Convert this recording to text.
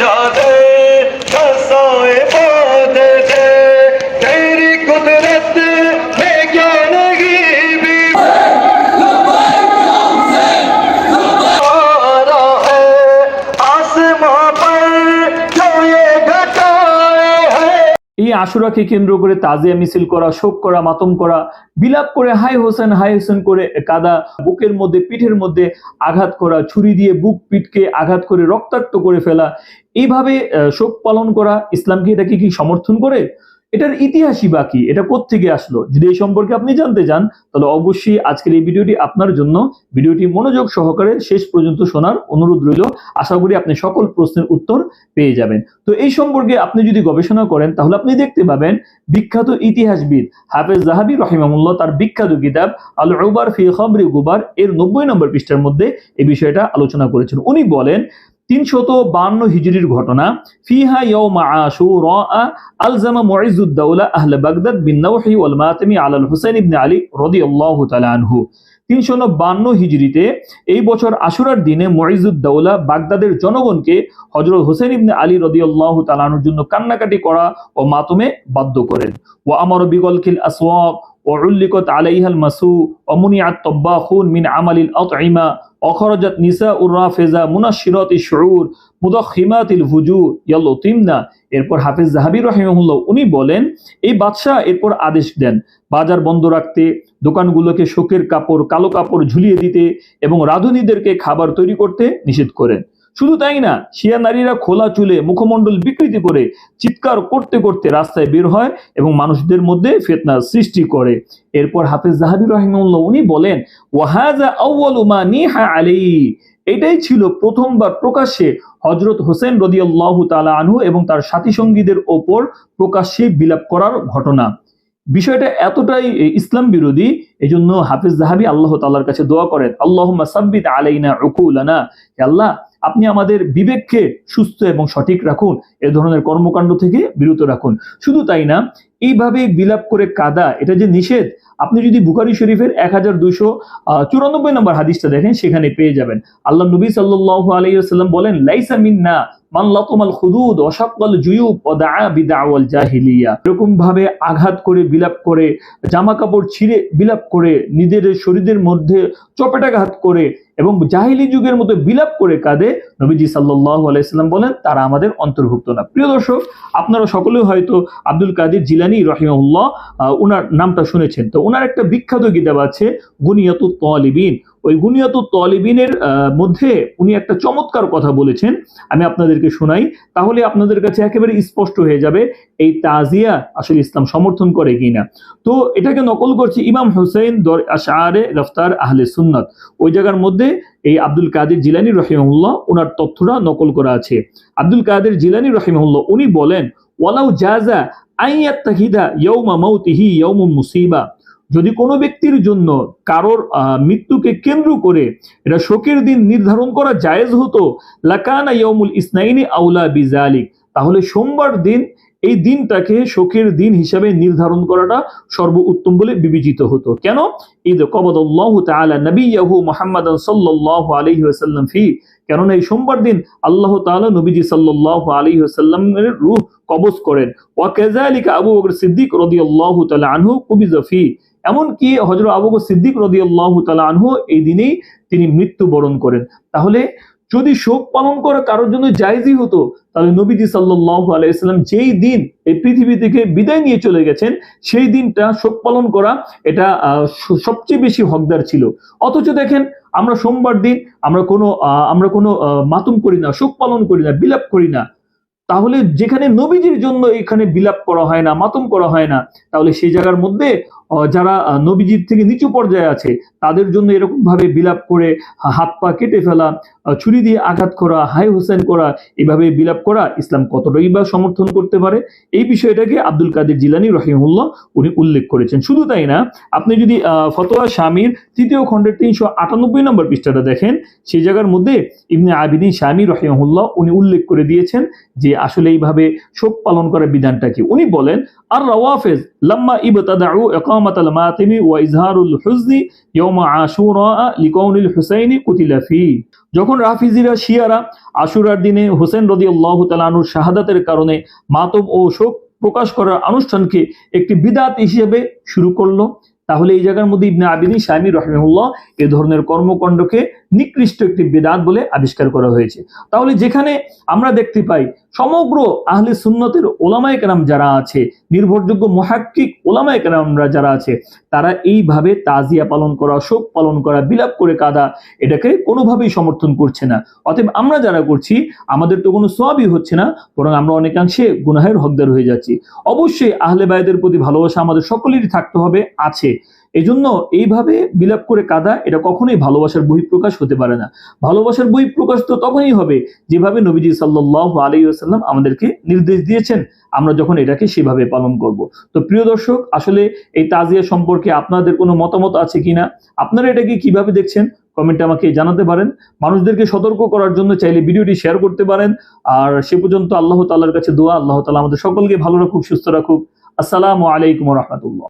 যাদের এই আশুরাকে কেন্দ্র করে তাজিয়া মিছিল করা, শোক করা, মাতম করা, বিলাপ করে হাই হোসেন হাই হোসেন করে কাদা বুকের মধ্যে, পিঠের মধ্যে আঘাত করা, ছুরি দিয়ে বুক পিঠকে আঘাত করে রক্তাক্ত করে ফেলা। এইভাবে শোক পালন করা, ইসলামকে এটাকে কি সমর্থন করে? এটার ইতিহাসই বাকি এটা কোত্থেকে আসলো? যদি এই সম্পর্কে আপনি জানতে চান, তাহলে অবশ্যই আজকের এই ভিডিওটি আপনার জন্য। ভিডিওটি মনোযোগ সহকারে শেষ পর্যন্ত শোনার অনুরোধ রইল। আশা করি আপনি সকল প্রশ্নের উত্তর পেয়ে যাবেন। তো এই সম্পর্কে আপনি যদি গবেষণা করেন, তাহলে আপনি দেখতে পাবেন বিখ্যাত ইতিহাসবিদ হাফেজ জাহাবি রহিমামুল্লাহ তার বিখ্যাত কিতাব আল উবার ফি খবরি গুবার এর নব্বই নম্বর পৃষ্ঠার মধ্যে এই বিষয়টা আলোচনা করেছেন। উনি বলেন তিনশত বান্ন হিজরির ঘটনা ফিহা ইয়াউমা আশুরা আলজামা মুইজুদ্দাউলা আহলে বাগদাদ বিন নাওহি ওয়াল মাতামি আলাল হুসাইন ইবনে আলী রাদিয়াল্লাহু তাআলা আনহু তিনশো বান্ন হিজরিতে এই বছর আশুরার দিনে মুইজুদ্দৌলা বাগদাদের জনগণকে হজরত হোসেন ইবনে আলী রদিয়াল্লাহ তালানোর জন্য কান্নাকাটি করা ও মাতুমে বাধ্য করেন ও আমার বিগলকিল আসওয়াক وعلقت عليها المسو ومنع الطباخون من عمل الأطعمة অখরজাত নিসা উর্রাফেজা মুনাশিরত ইসরুর মুদখিমাত ইল হুজু ইয়ালতিমনা এরপর হাফেজ জাহাবির রহিমুল্লাহ উনি বলেন, এই বাদশাহ এরপর আদেশ দেন বাজার বন্ধ রাখতে, দোকানগুলোকে শোকের কাপড়, কালো কাপড় ঝুলিয়ে দিতে এবং রাঁধুনিদেরকে খাবার তৈরি করতে নিষেধ করেন। শুধু তাই না, শিয়া নারীরা খোলা চুলে মুখমণ্ডল বিকৃতি করে চিৎকার করতে করতে রাস্তায় বের হয় এবং মানুষদের মধ্যে ফেতনা সৃষ্টি করে। এরপর হাফিজ জাহাবি রহিমুল্লাহ উনি বলেন, ওয়াহাজা নিহা আলী এটাই ছিল প্রথমবার প্রকাশ্যে হজরত হোসেন রদিয়াল্লাহ তালা আনহু এবং তার সাথী সঙ্গীদের ওপর প্রকাশ্যে বিলাপ করার ঘটনা। বিষয়টা এতটাই ইসলাম বিরোধী এই জন্য হাফিজ জাহাবি আল্লাহ তাল্লার কাছে দোয়া করেন আল্লাহ সাব্বিত আলাইনা হে আল্লাহ আপনি আমাদের বিবেককে সুস্থ এবং সঠিক রাখুন, এ ধরনের কর্মকাণ্ড থেকে বিরত রাখুন। শুধু তাই না এইভাবে বিলাপ করে কাদা, এটা যে নিষেধ, আপনি যদি বুখারি শরীফের এক হাজার দুইশো চুরানব্বই নম্বর হাদিসটা দেখেন, সেখানে পেয়ে যাবেন। আল্লাহ নবী সাল্লাহ আলাইসাল্লাম বলেন, লাইসা মিন্না মান ভাবে আঘাত করে বিলাপ করে জামা কাপড় ছিঁড়ে বিলাপ করে নিজেদের শরীরের মধ্যে চপেটাঘাত করে এবং জাহিলি যুগের মতো বিলাপ করে কাঁদে, নবীজি সাল্লাহ আলাইসাল্লাম বলেন, তারা আমাদের অন্তর্ভুক্ত না। প্রিয় দর্শক, আপনারা সকলেই হয়তো আব্দুল কাদির জিলানি রহিমউল্লাহ উনার নামটা শুনেছেন। তো ওনার একটা বিখ্যাত কিতাব আছে গুনিয়াতু তলিবিন। ওই গুনিয়াতু তলিবিনের মধ্যে উনি একটা চমৎকার কথা বলেছেন, আমি আপনাদেরকে শোনাই। তাহলে আপনাদের কাছে একেবারে স্পষ্ট হয়ে যাবে, এই তাজিয়া আসলে ইসলাম সমর্থন করে কিনা। তো এটাকে নকল করছে ইমাম হুসেন দর আশারে রফতার আহলে সুন্নত। ওই জায়গার মধ্যে এই আব্দুল কাদের জিলানি রহিমউল্লাহ ওনার তথ্যটা নকল করা আছে। আব্দুল কাদের জিলানি রহিমউল্লাহ উনি বলেন ওয়ালাউ জাজা আইয়াত্তাহিদা ইয়ৌমা মাউতিহি ইয়ৌম মুসিবা। যদি কোনো ব্যক্তির জন্য কারোর মৃত্যুকে কেন্দ্র করে এটা শোকের দিন নির্ধারণ করা জায়েজ হতো, লাকানা ইয়মুল ইসনাইনি আউলা বিজালিক। তাহলে সোমবার দিন এই দিনটাকে শোকের দিন হিসাবে নির্ধারণ করাটা সর্ব উত্তম বলে বিবেচিত হতো। কেন? ঈদ কবদুল্লাহ তাআলা নবিয়াহু মুহাম্মাদান সাল্লাল্লাহু আলাইহি ওয়াসাল্লাম ফি। কেননা এই সোমবার দিন আল্লাহ তাআলা নবীজি সাল্লাল্লাহু আলাইহি ওয়াসাল্লামের রূহ কবজ করেন। ওয়া কাযালিকা আবু বকর সিদ্দিক রাদিয়াল্লাহু তাআলা আনহু কুবিজা ফি। এমনকি হজরত আবু সিদ্দিক রাদিয়াল্লাহু তাআলা আনহু এই দিনেই তিনি মৃত্যুবরণ করেন। তাহলে যদি শোক পালন করা, কারোর জন্য জায়জই হতো, তাহলে নবীজি সাল্লাহ আলাইসাল্লাম যেই দিন এই পৃথিবী থেকে বিদায় নিয়ে চলে গেছেন, সেই দিনটা শোক পালন করা এটা সবচেয়ে বেশি হকদার ছিল। অথচ দেখেন, আমরা সোমবার দিন আমরা কোনো আমরা কোনো মাতুম করি না, শোক পালন করি না, বিলাপ করি না। তাহলে যেখানে নবীজির জন্য এখানে বিলাপ করা হয় না, মাতম করা হয় না, তাহলে সেই জায়গার মধ্যে যারা নবীজির থেকে নিচু পর্যায়ে আছে, তাদের জন্য এরকম ভাবে বিলাপ করে হাত পা কেটে ফেলা ছুরি দিয়ে আঘাত করা, হাই হোসেন করা, এভাবে বিলাপ করা ইসলাম কতটাই বা সমর্থন করতে পারে? এই বিষয়টাকে আব্দুল কাদের জিলানি রহিমুল্লাহ উনি উল্লেখ করেছেন। শুধু তাই না, আপনি যদি ফতোয়া স্বামীর তৃতীয় খণ্ডের তিনশো আটানব্বই নম্বর পৃষ্ঠাটা দেখেন সেই জায়গার মধ্যে ইবনে আবিদিন স্বামী রহিমুল্লাহ উনি উল্লেখ করে দিয়েছেন যে আসলে এইভাবে শোক পালন করার বিধানটা কি? উনি বলেন, আর রওয়াফেজ লাম্মা ইবতাদাউ মাতিমি ওয়া ইজহারুল হুজনি ইয়াউমা আশুরা লিকাউনিল হুসাইনি কুতিলা ফি যখন রাফিজিরা, শিয়ারা আশুরার দিনে হোসেন রদিয়াল্লাহু তাআলার শাহাদাতের কারণে মাতব ও শোক প্রকাশ করার অনুষ্ঠানকে একটি বিদাত হিসেবে শুরু করল, তাহলে এই জায়গার মধ্যে ইবনে আবিদি শামী রহমুল্লাহ এ ধরনের কর্মকাণ্ডকে নিকৃষ্ট একটি বেদাত বলে আবিষ্কার করা হয়েছে। তাহলে যেখানে আমরা দেখতে পাই, সমগ্র আহলে সুন্নতের ওলামায়ে কেরাম যারা আছে, নির্ভরযোগ্য মহাক্কিক ওলামায়ে কেরামরা যারা আছে, তারা এইভাবে তাজিয়া পালন করা, শোক পালন করা, বিলাপ করে কাদা, এটাকে কোনোভাবেই সমর্থন করছে না। অতএব আমরা যারা করছি, আমাদের তো কোনো সোয়াবই হচ্ছে না, বরং আমরা অনেকাংশে গুনাহের হকদার হয়ে যাচ্ছি। অবশ্যই আহলে বায়দের প্রতি ভালোবাসা আমাদের সকলেরই থাকতে হবে, আছে। এজন্য এইভাবে বিলাপ করে কাদা, এটা কখনোই ভালোবাসার বহিঃপ্রকাশ হতে পারে না। ভালোবাসার বহিঃপ্রকাশ তো তখনই হবে যেভাবে নবীজি সাল্লাহ আলী আসাল্লাম আমাদেরকে নির্দেশ দিয়েছেন, আমরা যখন এটাকে সেভাবে পালন করব। তো প্রিয় দর্শক, আসলে এই তাজিয়া সম্পর্কে আপনাদের কোনো মতামত আছে কিনা? আপনারা এটাকে কীভাবে দেখছেন? কমেন্টে আমাকে জানাতে পারেন। মানুষদেরকে সতর্ক করার জন্য চাইলে ভিডিওটি শেয়ার করতে পারেন। আর সে পর্যন্ত আল্লাহ তাআলার কাছে দোয়া, আল্লাহ তালা আমাদের সকলকে ভালো রাখুক, সুস্থ রাখুক। আসসালামু আলাইকুম রহমতুল্লাহ।